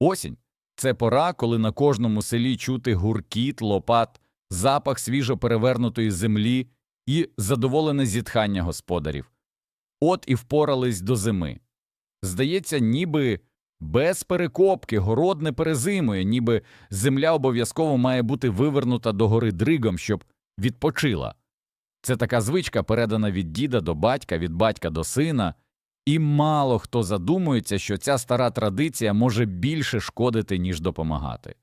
Осінь це пора, коли на кожному селі чути гуркіт, лопат, запах свіжо перевернутої землі і задоволене зітхання господарів. От і впорались до зими. Здається, ніби без перекопки город не перезимує, ніби земля обов'язково має бути вивернута догори дригом, щоб відпочила. Це така звичка, передана від діда до батька, від батька до сина, і мало хто задумується, що ця стара традиція може більше шкодити, ніж допомагати.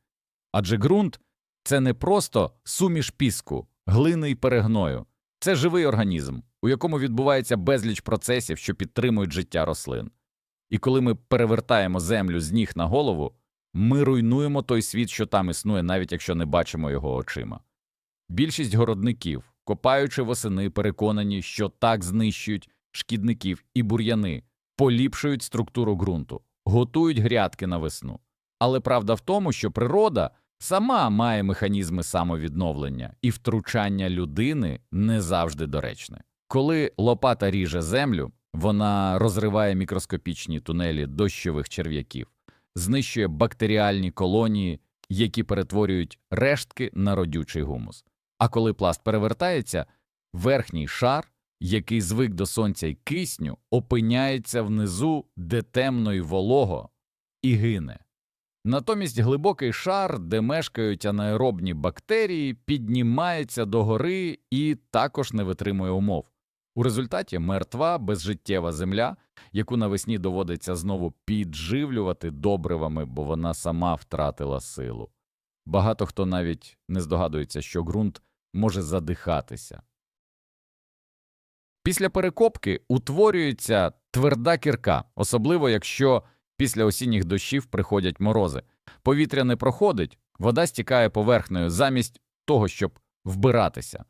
Адже ґрунт це не просто суміш піску, глини й перегною, це живий організм, у якому відбувається безліч процесів, що підтримують життя рослин. І коли ми перевертаємо землю з ніг на голову, ми руйнуємо той світ, що там існує, навіть якщо не бачимо його очима. Більшість городників, копаючи восени, переконані, що так знищують шкідників і бур'яни, поліпшують структуру ґрунту, готують грядки на весну. Але правда в тому, що природа сама має механізми самовідновлення, і втручання людини не завжди доречне. Коли лопата ріже землю, вона розриває мікроскопічні тунелі дощових черв'яків, знищує бактеріальні колонії, які перетворюють рештки на родючий гумус. А коли пласт перевертається, верхній шар, який звик до сонця й кисню, опиняється внизу, де темно й волого, і гине. Натомість глибокий шар, де мешкають анаеробні бактерії, піднімається догори і також не витримує умов. У результаті мертва безжиттєва земля, яку навесні доводиться знову підживлювати добривами, бо вона сама втратила силу. Багато хто навіть не здогадується, що ґрунт може задихатися. Після перекопки утворюється тверда кірка, особливо якщо після осінніх дощів приходять морози. Повітря не проходить, вода стікає поверхнею замість того, щоб вбиратися.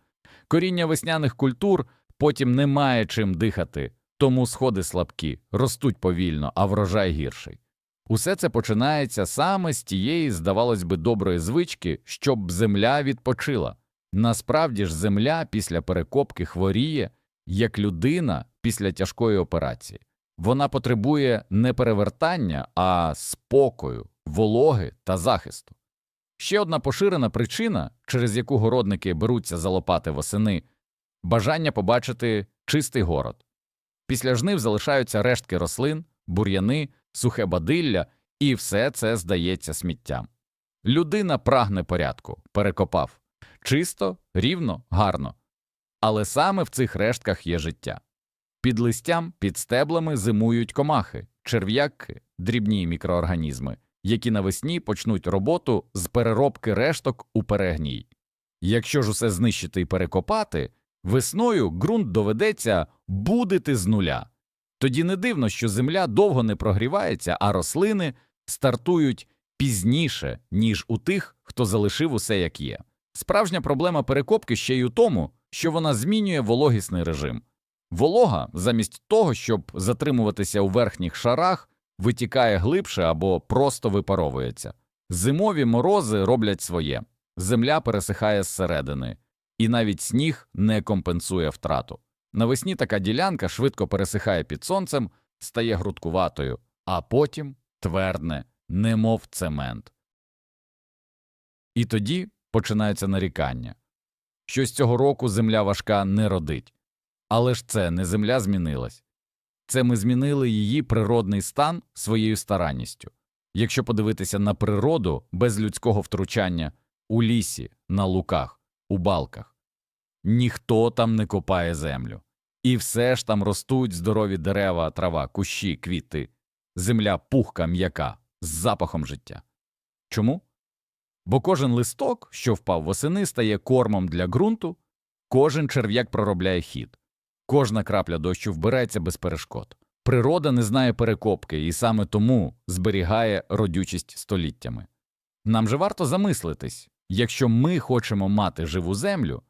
Коріння весняних культур потім не має чим дихати, тому сходи слабкі, ростуть повільно, а врожай гірший. Усе це починається саме з тієї, здавалось би, доброї звички, щоб земля відпочила. Насправді ж земля після перекопки хворіє, як людина після тяжкої операції. Вона потребує не перевертання, а спокою, вологи та захисту. Ще одна поширена причина, через яку городники беруться за лопати восени – бажання побачити чистий город. Після жнив залишаються рештки рослин, бур'яни, сухе бадилля, і все це здається сміттям. Людина прагне порядку, перекопав чисто, рівно, гарно. Але саме в цих рештках є життя. Під листям, під стеблами зимують комахи, черв'яки, дрібні мікроорганізми, які навесні почнуть роботу з переробки решток у перегній. Якщо ж усе знищити і перекопати, весною ґрунт доведеться будити з нуля. Тоді не дивно, що земля довго не прогрівається, а рослини стартують пізніше, ніж у тих, хто залишив усе як є. Справжня проблема перекопки ще й у тому, що вона змінює вологісний режим. Волога, замість того, щоб затримуватися у верхніх шарах, витікає глибше або просто випаровується. Зимові морози роблять своє, земля пересихає зсередини, і навіть сніг не компенсує втрату. Навесні така ділянка швидко пересихає під сонцем, стає грудкуватою, а потім твердне, немов цемент. І тоді починається нарікання. Щось цього року земля важка не родить. Але ж це не земля змінилась. Це ми змінили її природний стан своєю старанністю. Якщо подивитися на природу без людського втручання у лісі, на луках, у балках, ніхто там не копає землю. І все ж там ростуть здорові дерева, трава, кущі, квіти, земля пухка, м'яка, з запахом життя. Чому? Бо кожен листок, що впав восени, стає кормом для ґрунту, кожен черв'як проробляє хід, кожна крапля дощу вбирається без перешкод. Природа не знає перекопки і саме тому зберігає родючість століттями. Нам же варто замислитись якщо ми хочемо мати живу землю,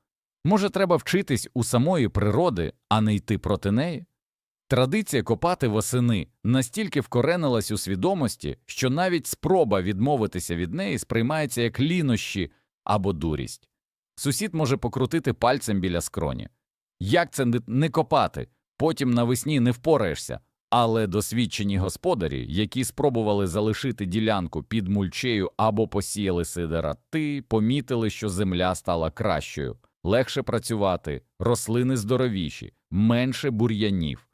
може, треба вчитись у самої природи, а не йти проти неї? Традиція копати восени настільки вкоренилась у свідомості, що навіть спроба відмовитися від неї сприймається як лінощі або дурість. Сусід може покрутити пальцем біля скроні. Як це не- копати? Потім навесні не впораєшся, Але досвідчені господарі, які спробували залишити ділянку під мульчею або посіяли сидерати, помітили, що земля стала кращою, легше працювати, рослини здоровіші, менше бур'янів.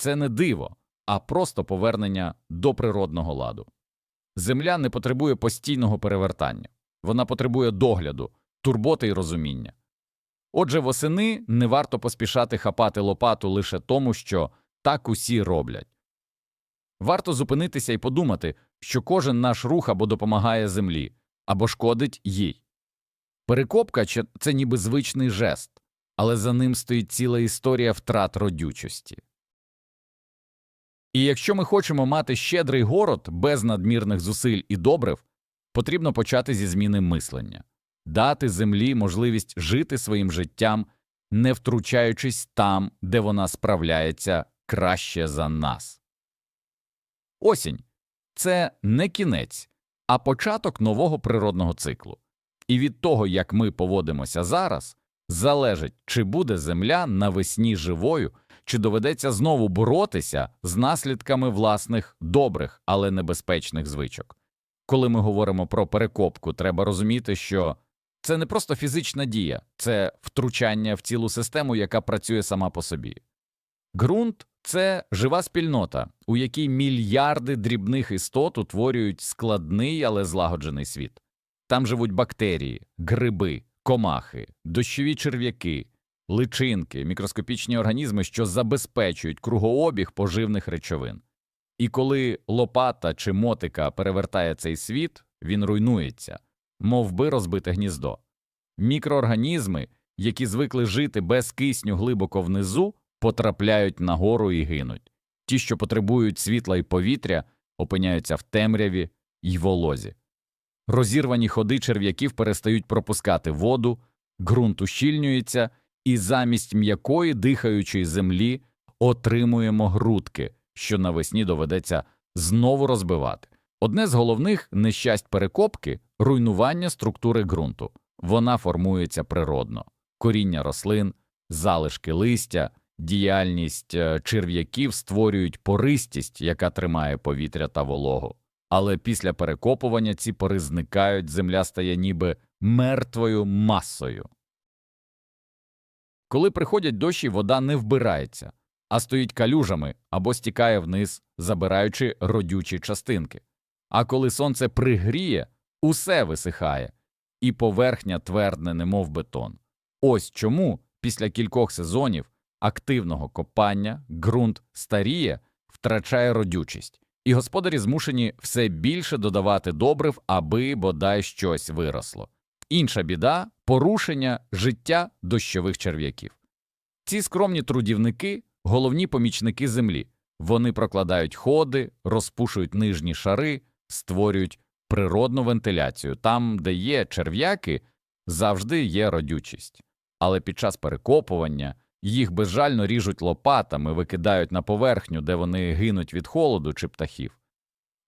Це не диво, а просто повернення до природного ладу. Земля не потребує постійного перевертання, вона потребує догляду, турботи й розуміння. Отже, восени не варто поспішати хапати лопату лише тому, що так усі роблять. Варто зупинитися і подумати, що кожен наш рух або допомагає землі, або шкодить їй. Перекопка – це ніби звичний жест, але за ним стоїть ціла історія втрат родючості. І якщо ми хочемо мати щедрий город без надмірних зусиль і добрив, потрібно почати зі зміни мислення, дати землі можливість жити своїм життям, не втручаючись там, де вона справляється краще за нас. Осінь це не кінець, а початок нового природного циклу. І від того, як ми поводимося зараз, залежить, чи буде земля навесні живою, чи доведеться знову боротися з наслідками власних добрих, але небезпечних звичок. Коли ми говоримо про перекопку, треба розуміти, що це не просто фізична дія, це втручання в цілу систему, яка працює сама по собі. Ґрунт це жива спільнота, у якій мільярди дрібних істот утворюють складний, але злагоджений світ. Там живуть бактерії, гриби, комахи, дощові черв'яки, личинки, мікроскопічні організми, що забезпечують кругообіг поживних речовин. І коли лопата чи мотика перевертає цей світ, він руйнується, мов би розбите гніздо. Мікроорганізми, які звикли жити без кисню глибоко внизу, потрапляють нагору і гинуть. Ті, що потребують світла і повітря, опиняються в темряві й волозі. Розірвані ходи черв'яків перестають пропускати воду, ґрунт ущільнюється, і замість м'якої дихаючої землі отримуємо грудки, що навесні доведеться знову розбивати. Одне з головних нещасть перекопки руйнування структури ґрунту. Вона формується природно. Коріння рослин, залишки листя, діяльність е, черв'яків створюють пористість, яка тримає повітря та вологу. Але після перекопування ці пори зникають, земля стає ніби мертвою масою. Коли приходять дощі, вода не вбирається, а стоїть калюжами або стікає вниз, забираючи родючі частинки. А коли сонце пригріє, усе висихає, і поверхня твердне, немов бетон. Ось чому після кількох сезонів активного копання ґрунт старіє, втрачає родючість, і господарі змушені все більше додавати добрив, аби бодай щось виросло. Інша біда порушення життя дощових черв'яків. Ці скромні трудівники головні помічники землі. Вони прокладають ходи, розпушують нижні шари, створюють природну вентиляцію. Там, де є черв'яки, завжди є родючість. Але під час перекопування їх безжально ріжуть лопатами, викидають на поверхню, де вони гинуть від холоду чи птахів.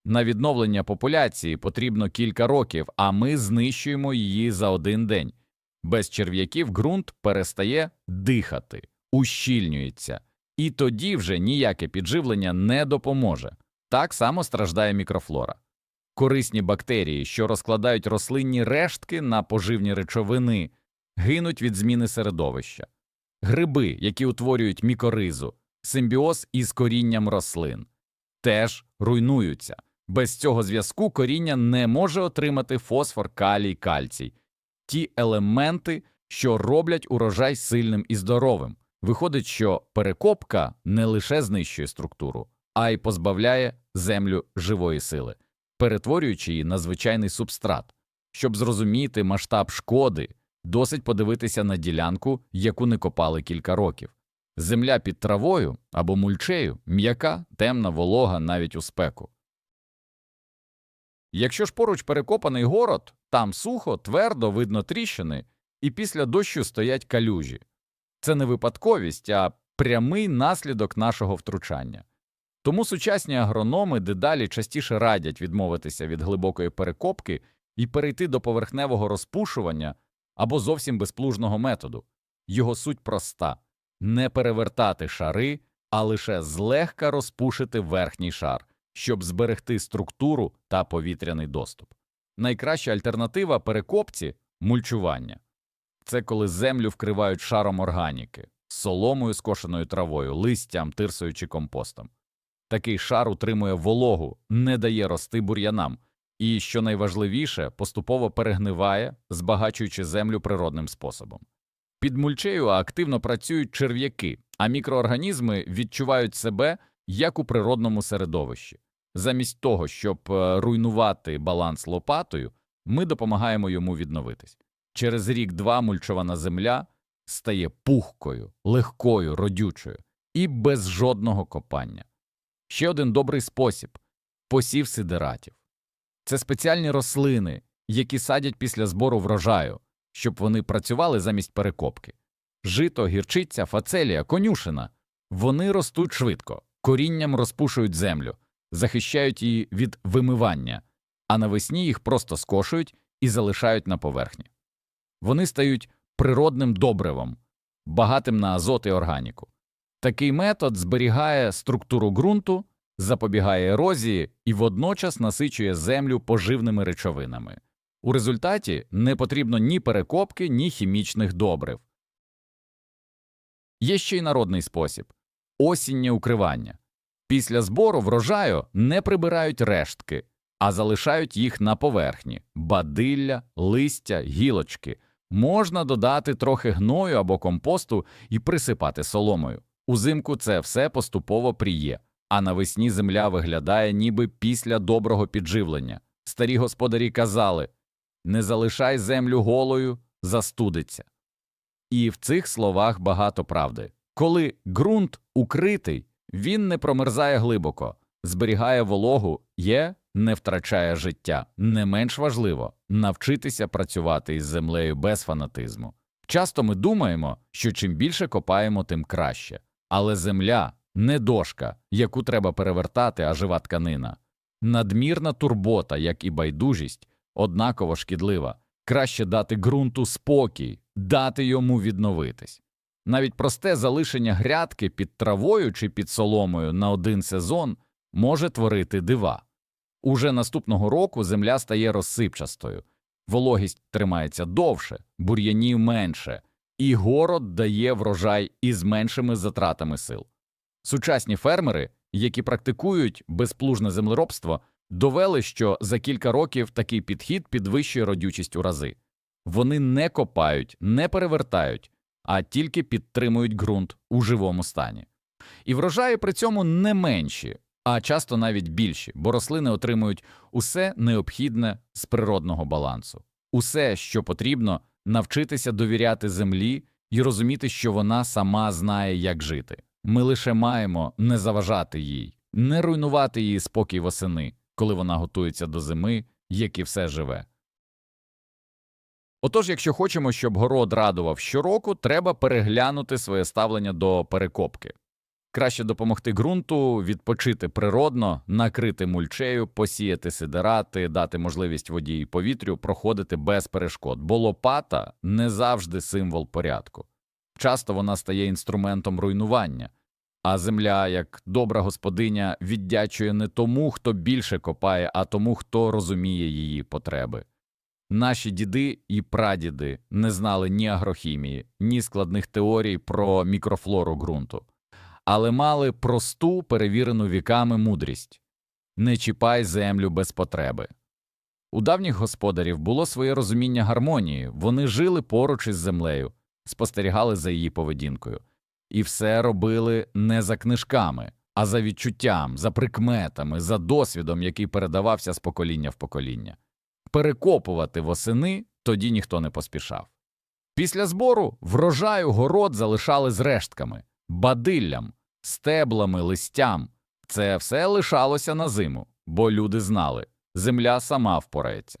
На відновлення популяції потрібно кілька років, а ми знищуємо її за один день. Без черв'яків ґрунт перестає дихати, ущільнюється, і тоді вже ніяке підживлення не допоможе. Так само страждає мікрофлора. Корисні бактерії, що розкладають рослинні рештки на поживні речовини, гинуть від зміни середовища. Гриби, які утворюють мікоризу, симбіоз із корінням рослин, теж руйнуються. Без цього зв'язку коріння не може отримати фосфор, калій, кальцій, ті елементи, що роблять урожай сильним і здоровим. Виходить, що перекопка не лише знищує структуру, а й позбавляє землю живої сили, перетворюючи її на звичайний субстрат. Щоб зрозуміти масштаб шкоди, досить подивитися на ділянку, яку не копали кілька років. Земля під травою або мульчею м'яка, темна, волога навіть у спеку. Якщо ж поруч перекопаний город, там сухо, твердо, видно тріщини, і після дощу стоять калюжі. Це не випадковість, а прямий наслідок нашого втручання. Тому сучасні агрономи дедалі частіше радять відмовитися від глибокої перекопки і перейти до поверхневого розпушування або зовсім безплужного методу. Його суть проста не перевертати шари, а лише злегка розпушити верхній шар, щоб зберегти структуру та повітряний доступ. Найкраща альтернатива перекопці мульчування. Це коли землю вкривають шаром органіки, соломою, скошеною травою, листям, тирсою чи компостом. Такий шар утримує вологу, не дає рости бур'янам і, що найважливіше, поступово перегниває, збагачуючи землю природним способом. Під мульчею активно працюють черв'яки, а мікроорганізми відчувають себе як у природному середовищі. Замість того, щоб е, руйнувати баланс лопатою, ми допомагаємо йому відновитись. Через рік-два мульчована земля стає пухкою, легкою, родючою і без жодного копання. Ще один добрий спосіб посів сидератів. Це спеціальні рослини, які садять після збору врожаю, щоб вони працювали замість перекопки. Жито, гірчиця, фацелія, конюшина. Вони ростуть швидко, корінням розпушують землю, захищають її від вимивання, а навесні їх просто скошують і залишають на поверхні. Вони стають природним добривом, багатим на азот і органіку. Такий метод зберігає структуру ґрунту, запобігає ерозії і водночас насичує землю поживними речовинами. У результаті не потрібно ні перекопки, ні хімічних добрив. Є ще й народний спосіб осіннє укривання. Після збору врожаю не прибирають рештки, а залишають їх на поверхні бадилля, листя, гілочки. Можна додати трохи гною або компосту і присипати соломою. Узимку це все поступово пріє, а навесні земля виглядає ніби після доброго підживлення. Старі господарі казали не залишай землю голою, застудиться. І в цих словах багато правди. Коли ґрунт укритий, він не промерзає глибоко, зберігає вологу, є, не втрачає життя. Не менш важливо навчитися працювати із землею без фанатизму. Часто ми думаємо, що чим більше копаємо, тим краще. Але земля не дошка, яку треба перевертати, а жива тканина. Надмірна турбота, як і байдужість, однаково шкідлива. Краще дати ґрунту спокій, дати йому відновитись. Навіть просте залишення грядки під травою чи під соломою на один сезон може творити дива. Уже наступного року земля стає розсипчастою, вологість тримається довше, бур'янів менше, і город дає врожай із меншими затратами сил. Сучасні фермери, які практикують безплужне землеробство, довели, що за кілька років такий підхід підвищує родючість у рази. Вони не копають, не перевертають, а тільки підтримують ґрунт у живому стані. І врожаї при цьому не менші, а часто навіть більші, бо рослини отримують усе необхідне з природного балансу, усе, що потрібно, навчитися довіряти землі і розуміти, що вона сама знає, як жити. Ми лише маємо не заважати їй, не руйнувати її спокій восени, коли вона готується до зими, як і все живе. Отож, якщо хочемо, щоб город радував щороку, треба переглянути своє ставлення до перекопки. Краще допомогти ґрунту, відпочити природно, накрити мульчею, посіяти сидерати, дати можливість воді і повітрю проходити без перешкод, бо лопата не завжди символ порядку. Часто вона стає інструментом руйнування, а земля, як добра господиня, віддячує не тому, хто більше копає, а тому, хто розуміє її потреби. Наші діди і прадіди не знали ні агрохімії, ні складних теорій про мікрофлору ґрунту, але мали просту, перевірену віками мудрість не чіпай землю без потреби. У давніх господарів було своє розуміння гармонії, вони жили поруч із землею, спостерігали за її поведінкою, і все робили не за книжками, а за відчуттям, за прикметами, за досвідом, який передавався з покоління в покоління перекопувати восени тоді ніхто не поспішав. Після збору врожаю город залишали з рештками, бадиллям, стеблами, листям. Це все лишалося на зиму, бо люди знали земля сама впорається.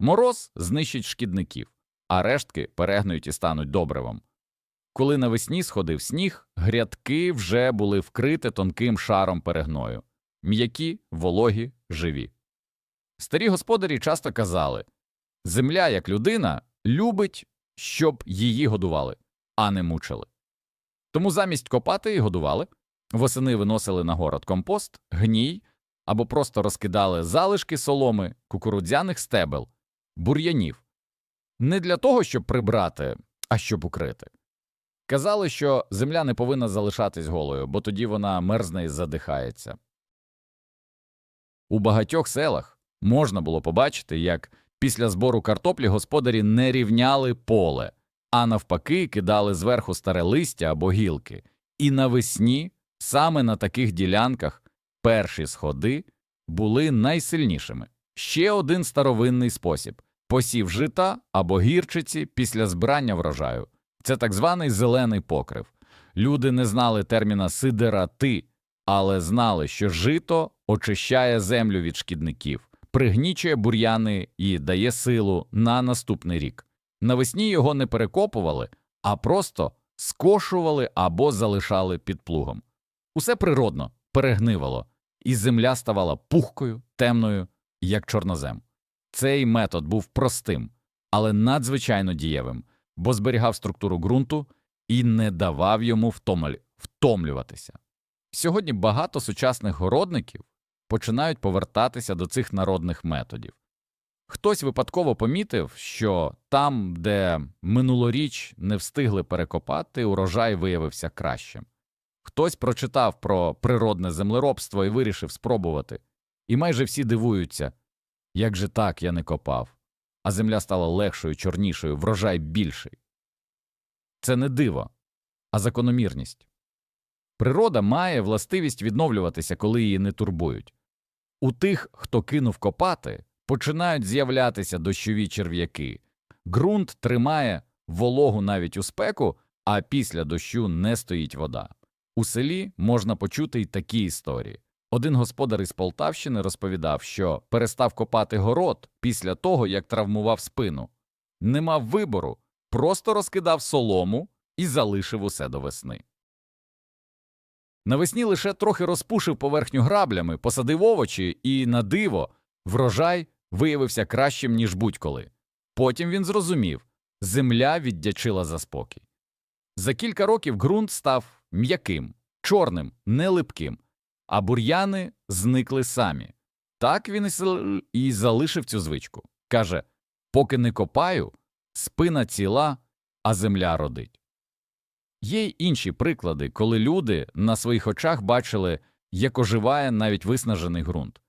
Мороз знищить шкідників, а рештки перегнують і стануть добривом. Коли навесні сходив сніг, грядки вже були вкриті тонким шаром перегною, м'які, вологі, живі. Старі господарі часто казали земля, як людина, любить, щоб її годували, а не мучили. Тому замість копати і годували, Восени виносили на город компост, гній або просто розкидали залишки соломи, кукурудзяних стебел, бур'янів. Не для того, щоб прибрати, а щоб укрити. Казали, що земля не повинна залишатись голою, бо тоді вона мерзне і задихається. У багатьох селах можна було побачити, як після збору картоплі господарі не рівняли поле, а навпаки кидали зверху старе листя або гілки. І навесні саме на таких ділянках перші сходи були найсильнішими. Ще один старовинний спосіб посів жита або гірчиці після збирання врожаю. Це так званий зелений покрив. Люди не знали терміна сидерати, але знали, що жито очищає землю від шкідників, пригнічує бур'яни і дає силу на наступний рік. Навесні його не перекопували, а просто скошували або залишали під плугом. Усе природно перегнивало, і земля ставала пухкою, темною, як чорнозем. Цей метод був простим, але надзвичайно дієвим, бо зберігав структуру ґрунту і не давав йому втомлюватися. Сьогодні багато сучасних городників починають повертатися до цих народних методів. Хтось випадково помітив, що там, де минулоріч не встигли перекопати, урожай виявився кращим. Хтось прочитав про природне землеробство і вирішив спробувати. І майже всі дивуються, як же так я не копав, а земля стала легшою, чорнішою, врожай більший. Це не диво, а закономірність. Природа має властивість відновлюватися, коли її не турбують. У тих, хто кинув копати, починають з'являтися дощові черв'яки. Ґрунт тримає вологу навіть у спеку, а після дощу не стоїть вода. У селі можна почути й такі історії. Один господар із Полтавщини розповідав, що перестав копати город після того, як травмував спину. Не мав вибору, просто розкидав солому і залишив усе до весни. Навесні лише трохи розпушив поверхню граблями, посадив овочі, і, на диво, врожай виявився кращим, ніж будь-коли. Потім він зрозумів земля віддячила за спокій. За кілька років ґрунт став м'яким, чорним, нелипким, а бур'яни зникли самі. Так він і залишив цю звичку. Каже поки не копаю, спина ціла, а земля родить. Є й інші приклади, коли люди на своїх очах бачили, як оживає навіть виснажений ґрунт.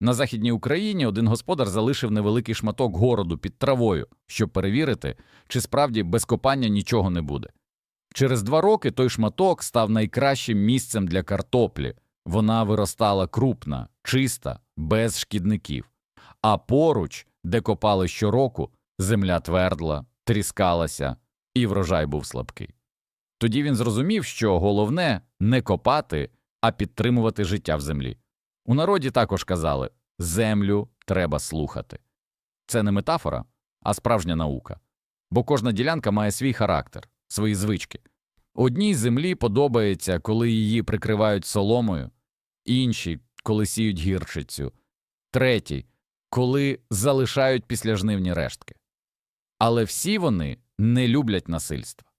На Західній Україні один господар залишив невеликий шматок городу під травою, щоб перевірити, чи справді без копання нічого не буде. Через два роки той шматок став найкращим місцем для картоплі. Вона виростала крупна, чиста, без шкідників. А поруч, де копали щороку, земля твердла, тріскалася, і врожай був слабкий. Тоді він зрозумів, що головне не копати, а підтримувати життя в землі. У народі також казали землю треба слухати. Це не метафора, а справжня наука. Бо кожна ділянка має свій характер, свої звички. Одній землі подобається, коли її прикривають соломою, іншій, коли сіють гірчицю, третій, коли залишають післяжнивні рештки. Але всі вони не люблять насильства.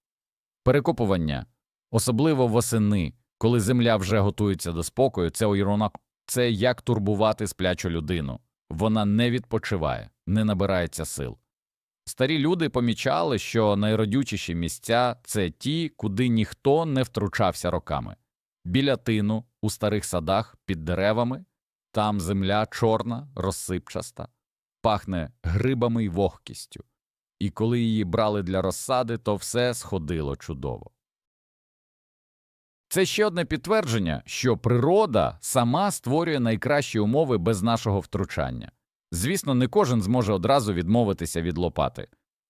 Перекопування, особливо восени, коли земля вже готується до спокою, це ойронок, це як турбувати сплячу людину. Вона не відпочиває, не набирається сил. Старі люди помічали, що найродючіші місця це ті, куди ніхто не втручався роками. Біля тину, у старих садах, під деревами, там земля чорна, розсипчаста, пахне грибами й вогкістю. І коли її брали для розсади, то все сходило чудово. Це ще одне підтвердження, що природа сама створює найкращі умови без нашого втручання. Звісно, не кожен зможе одразу відмовитися від лопати.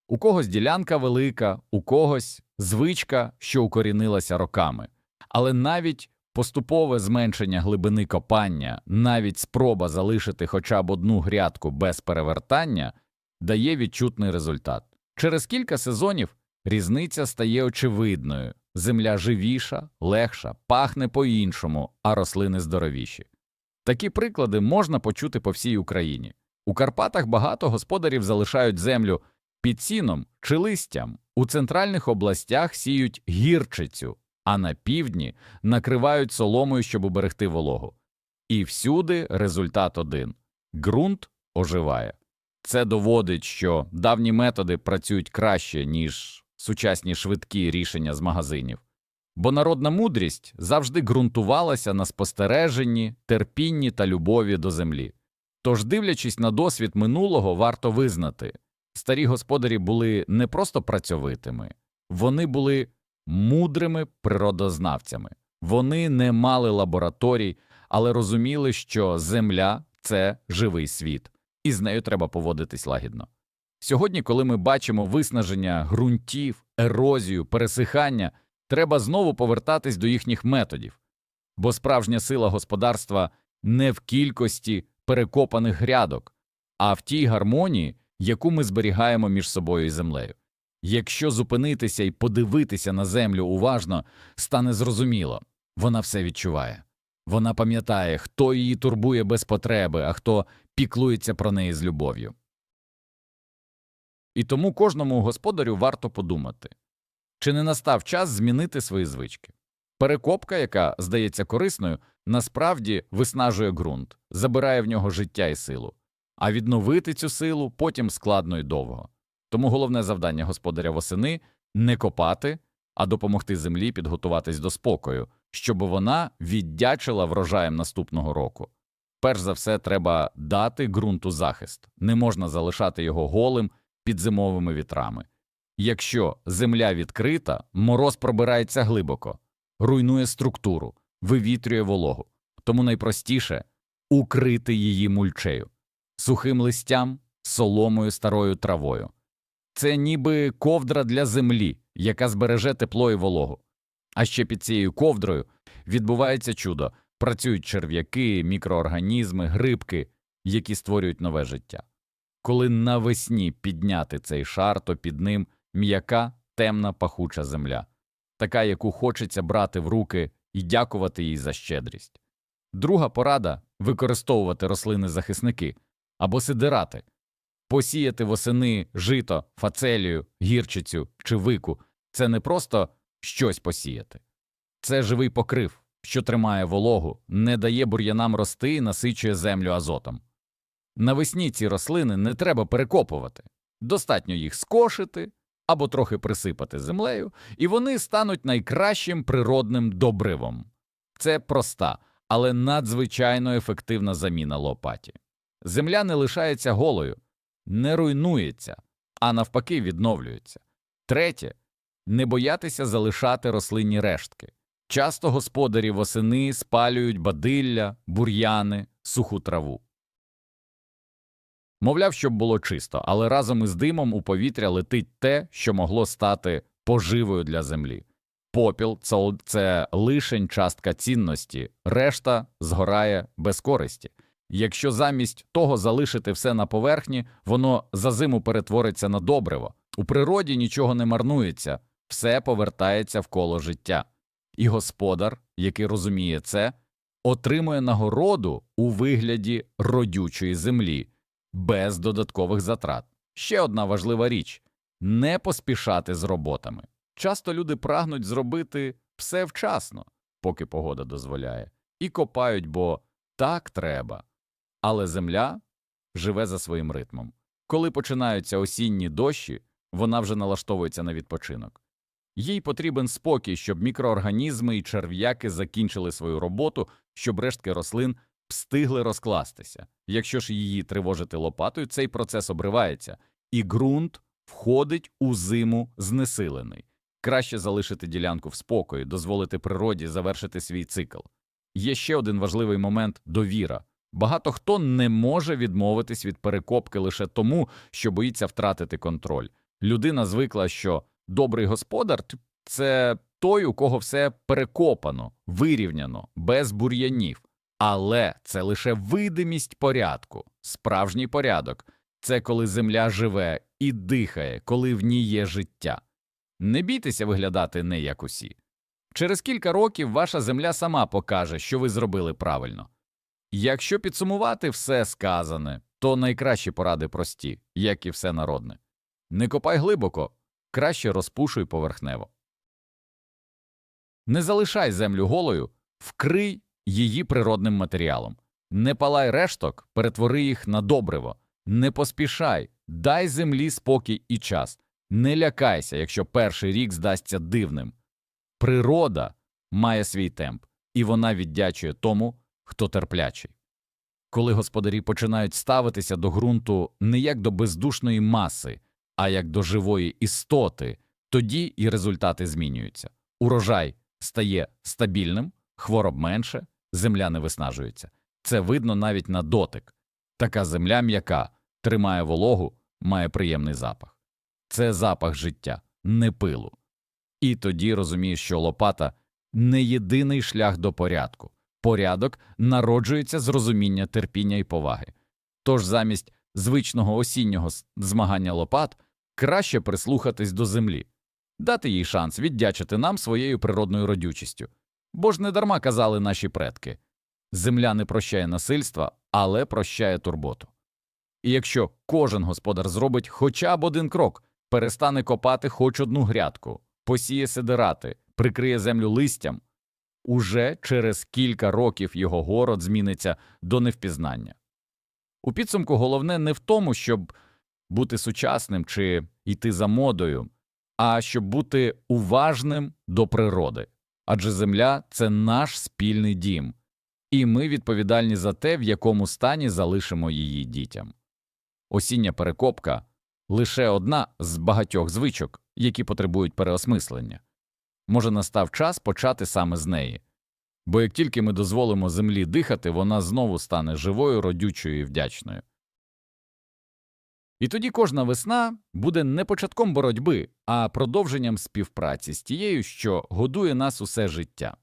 У когось ділянка велика, у когось звичка, що укорінилася роками. Але навіть поступове зменшення глибини копання, навіть спроба залишити хоча б одну грядку без перевертання дає відчутний результат. Через кілька сезонів різниця стає очевидною. Земля живіша, легша, пахне по-іншому, а рослини здоровіші. Такі приклади можна почути по всій Україні. У Карпатах багато господарів залишають землю під сіном чи листям, у центральних областях сіють гірчицю, а на півдні накривають соломою, щоб уберегти вологу. І всюди результат один – ґрунт оживає. Це доводить, що давні методи працюють краще, ніж сучасні швидкі рішення з магазинів. Бо народна мудрість завжди ґрунтувалася на спостереженні, терпінні та любові до землі. Тож, дивлячись на досвід минулого, варто визнати старі господарі були не просто працьовитими, вони були мудрими природознавцями. Вони не мали лабораторій, але розуміли, що земля це живий світ, і з нею треба поводитись лагідно. Сьогодні, коли ми бачимо виснаження ґрунтів, ерозію, пересихання, треба знову повертатись до їхніх методів, бо справжня сила господарства не в кількості перекопаних грядок, а в тій гармонії, яку ми зберігаємо між собою і землею. Якщо зупинитися і подивитися на землю уважно, стане зрозуміло вона все відчуває. Вона пам'ятає, хто її турбує без потреби, а хто піклується про неї з любов'ю. І тому кожному господарю варто подумати, чи не настав час змінити свої звички. Перекопка, яка здається корисною, насправді виснажує ґрунт, забирає в нього життя і силу, а відновити цю силу потім складно і довго. Тому головне завдання господаря восени не копати, а допомогти землі підготуватись до спокою, щоб вона віддячила врожаєм наступного року. Перш за все, треба дати ґрунту захист, не можна залишати його голим під зимовими вітрами. Якщо земля відкрита, мороз пробирається глибоко, руйнує структуру, вивітрює вологу, тому найпростіше укрити її мульчею, сухим листям, соломою, старою травою. Це ніби ковдра для землі, яка збереже тепло і вологу. А ще під цією ковдрою відбувається чудо працюють черв'яки, мікроорганізми, грибки, які створюють нове життя. Коли навесні підняти цей шар, то під ним м'яка, темна, пахуча земля, така, яку хочеться брати в руки і дякувати їй за щедрість. Друга порада використовувати рослини захисники або сидирати, посіяти восени жито, фацелію, гірчицю чи вику це не просто щось посіяти, це живий покрив, що тримає вологу, не дає бур'янам рости і насичує землю азотом. Навесні ці рослини не треба перекопувати, достатньо їх скошити або трохи присипати землею, і вони стануть найкращим природним добривом. Це проста, але надзвичайно ефективна заміна лопаті. Земля не лишається голою, не руйнується, а навпаки відновлюється. Третє не боятися залишати рослинні рештки. Часто господарі восени спалюють бадилля, бур'яни, суху траву. Мовляв, щоб було чисто, але разом із димом у повітря летить те, що могло стати поживою для землі. Попіл це, лишень частка цінності, решта згорає без користі. Якщо замість того залишити все на поверхні, воно за зиму перетвориться на добриво. У природі нічого не марнується, все повертається в коло життя. І господар, який розуміє це, отримує нагороду у вигляді родючої землі без додаткових затрат. Ще одна важлива річ не поспішати з роботами. Часто люди прагнуть зробити все вчасно, поки погода дозволяє, і копають, бо так треба. Але земля живе за своїм ритмом. Коли починаються осінні дощі, вона вже налаштовується на відпочинок. Їй потрібен спокій, щоб мікроорганізми і черв'яки закінчили свою роботу, щоб рештки рослин встигли розкластися. Якщо ж її тривожити лопатою, цей процес обривається, і ґрунт входить у зиму знесилений. Краще залишити ділянку в спокої, дозволити природі завершити свій цикл. Є ще один важливий момент довіра. Багато хто не може відмовитись від перекопки лише тому, що боїться втратити контроль. Людина звикла, що добрий господар це той, у кого все перекопано, вирівняно, без бур'янів. Але це лише видимість порядку, справжній порядок це коли земля живе і дихає, коли в ній є життя. Не бійтеся виглядати не як усі. Через кілька років ваша земля сама покаже, що ви зробили правильно. Якщо підсумувати все сказане, то найкращі поради прості, як і все народне. Не копай глибоко, краще розпушуй поверхнево. Не залишай землю голою, вкрий її природним матеріалом. Не палай решток, перетвори їх на добриво. Не поспішай, дай землі спокій і час. Не лякайся, якщо перший рік здасться дивним. Природа має свій темп, і вона віддячує тому, хто терплячий. Коли господарі починають ставитися до ґрунту не як до бездушної маси, а як до живої істоти, тоді і результати змінюються. Урожай стає стабільним, хвороб менше, земля не виснажується. Це видно навіть на дотик. Така земля м'яка, тримає вологу, має приємний запах. Це запах життя, не пилу. І тоді розумієш, що лопата не єдиний шлях до порядку. Порядок народжується з розуміння терпіння і поваги. Тож замість звичного осіннього змагання лопат краще прислухатись до землі, дати їй шанс віддячити нам своєю природною родючістю. Бо ж не дарма казали наші предки земля не прощає насильства, але прощає турботу. І якщо кожен господар зробить хоча б один крок, перестане копати хоч одну грядку, посіє сидирати, прикриє землю листям, уже через кілька років його город зміниться до невпізнання. У підсумку головне не в тому, щоб бути сучасним чи йти за модою, а щоб бути уважним до природи. Адже земля це наш спільний дім, і ми відповідальні за те, в якому стані залишимо її дітям. Осіння перекопка лише одна з багатьох звичок, які потребують переосмислення. Може, настав час почати саме з неї. Бо як тільки ми дозволимо землі дихати, вона знову стане живою, родючою і вдячною. І тоді кожна весна буде не початком боротьби, а продовженням співпраці з тією, що годує нас усе життя.